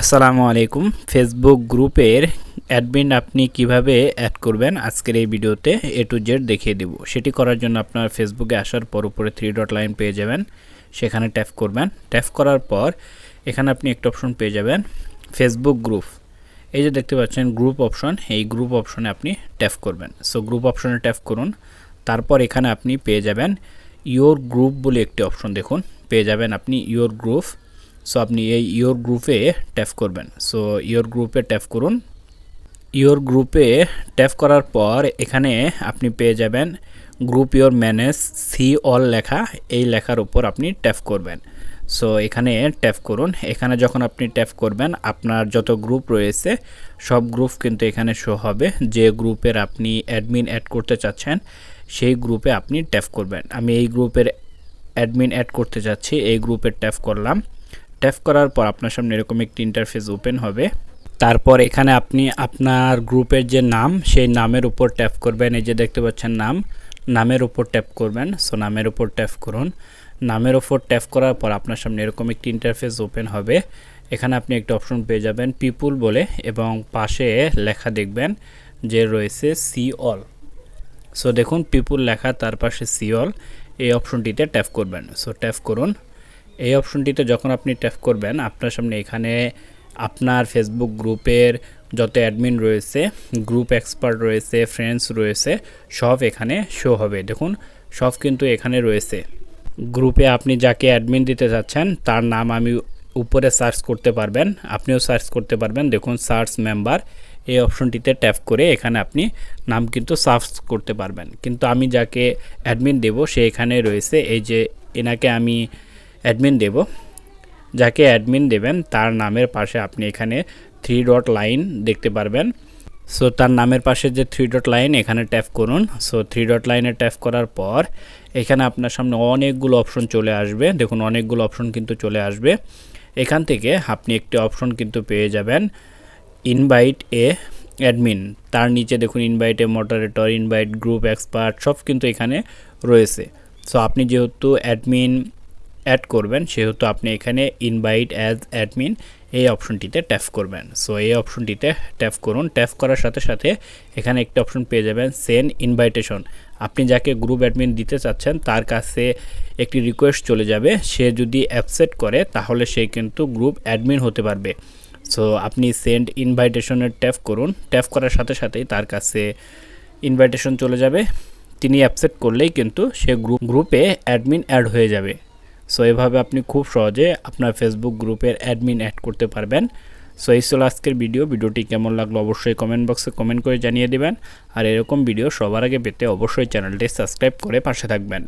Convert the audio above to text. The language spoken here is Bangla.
আসসালামু আলাইকুম। ফেসবুক গ্রুপের অ্যাডমিন আপনি কীভাবে অ্যাড করবেন? আজকের এই ভিডিওতে এ টু জেড দেখিয়ে দেব। সেটি করার জন্য আপনার ফেসবুকে আসার পর উপরে থ্রি ডট লাইন পেয়ে যাবেন। সেখানে ট্যাপ করবেন। ট্যাপ করার পর এখানে আপনি একটা অপশন পেয়ে যাবেন ফেসবুক গ্রুপ এই যে দেখতে পাচ্ছেন গ্রুপ অপশন এই গ্রুপ অপশনে আপনি ট্যাপ করবেন। সো গ্রুপ অপশনে ট্যাপ করুন। তারপর এখানে আপনি পেয়ে যাবেন ইয়োর গ্রুপ বলে একটি অপশন দেখুন। পেয়ে যাবেন আপনি ইয়োর গ্রুপ সো আপনি এই ইয়োর গ্রুপে ট্যাপ করবেন। সো ইয়োর গ্রুপে ট্যাপ করুন। ইয়োর গ্রুপে ট্যাপ করার পর এখানে আপনি পেয়ে যাবেন group your manage see all লেখা। এই লেখার উপর আপনি ট্যাপ করবেন। সো এখানে ট্যাপ করুন। এখানে যখন আপনি ট্যাপ করবেন, আপনার যত গ্রুপ রয়েছে, সব গ্রুপ কিন্তু এখানে শো হবে। যে গ্রুপের আপনি অ্যাডমিন অ্যাড করতে চাচ্ছেন, সেই গ্রুপে আপনি ট্যাপ করবেন। আমি এই গ্রুপের অ্যাডমিন অ্যাড করতে চাচ্ছি এই গ্রুপে ট্যাপ করলাম। ট্যাপ করার পর আপনার সামনে এরকম একটি ইন্টারফেস ওপেন হবে। তারপর এখানে আপনি আপনার গ্রুপের যে নাম, সেই নামের উপর ট্যাপ করবেন। এই যে দেখতে পাচ্ছেন নাম, নামের উপর ট্যাপ করবেন। সো নামের উপর ট্যাপ করুন। নামের উপর ট্যাপ করার পর আপনার সামনে এরকম একটি ইন্টারফেস ওপেন হবে। এখানে আপনি একটা অপশন পেয়ে যাবেন পিপুল বলে এবং পাশে লেখা দেখবেন যে রয়েছে সি অল সো দেখুন পিপুল লেখা, তার পাশে সি অল এই অপশনটিতে ট্যাপ করবেন। সো ট্যাপ করুন। এই অপশনটিতে যখন আপনি ট্যাপ করবেন, আপনার সামনে এখানে আপনার ফেসবুক গ্রুপের যত অ্যাডমিন রয়েছে গ্রুপ এক্সপার্ট রয়েছে ফ্রেন্ডস রয়েছে, সব এখানে শো হবে। দেখুন, সব কিন্তু এখানে রয়েছে। গ্রুপে আপনি যাকে অ্যাডমিন দিতে চাচ্ছেন তার নাম আমি উপরে সার্চ করতে পারবেন, আপনিও সার্চ করতে পারবেন। দেখুন সার্চ মেম্বার এই অপশনটিতে ট্যাপ করে এখানে আপনি নাম কিন্তু সার্চ করতে পারবেন। কিন্তু আমি যাকে অ্যাডমিন দেব, সে এখানে রয়েছে। এই যে, এনাকে আমি অ্যাডমিন দেব। যাকে অ্যাডমিন দেবেন, তার নামের পাশে আপনি এখানে থ্রি ডট লাইন দেখতে পারবেন। সো তার নামের পাশে যে থ্রি ডট লাইন এখানে ট্যাপ করুন। সো থ্রি ডট লাইনে ট্যাপ করার পর, এখানে আপনার সামনে অনেকগুলো অপশন চলে আসবে। দেখুন, অনেকগুলো অপশন কিন্তু চলে আসবে। এখান থেকে আপনি একটি অপশন কিন্তু পেয়ে যাবেন ইনভাইট এ অ্যাডমিন তার নিচে দেখুন invite a moderator invite group expert সব কিন্তু এখানে রয়েছে। সো আপনি যেহেতু অ্যাডমিন অ্যাড করবেন, সেহেতু আপনি এখানে ইনভাইট অ্যাজ অ্যাডমিন এই অপশনটিতে ট্যাপ করবেন। সো এই অপশনটিতে ট্যাপ করুন। ট্যাপ করার সাথে সাথে এখানে একটা অপশন পেয়ে যাবেন সেন্ড ইনভাইটেশন আপনি যাকে গ্রুপ অ্যাডমিন দিতে চাচ্ছেন, তার কাছে একটি রিকোয়েস্ট চলে যাবে। সে যদি অ্যাপসেট করে, তাহলে সে কিন্তু গ্রুপ অ্যাডমিন হতে পারবে। সো আপনি সেন্ড ইনভাইটেশনের ট্যাপ করুন। ট্যাপ করার সাথে সাথেই তার কাছে ইনভাইটেশন চলে যাবে। তিনি অ্যাপসেট করলেই কিন্তু সে গ্রুপ গ্রুপে অ্যাডমিন অ্যাড হয়ে যাবে। সো এভাবে আপনি খুব সহজে আপনার ফেসবুক গ্রুপের অ্যাডমিন অ্যাড করতে পারবেন। সো এই ছিল আজকের ভিডিও ভিডিওটি কেমন লাগল অবশ্যই কমেন্ট বক্সে কমেন্ট করে জানিয়ে দেবেন। আর এরকম ভিডিও সবার আগে পেতে অবশ্যই চ্যানেলটি সাবস্ক্রাইব করে পাশে থাকবেন।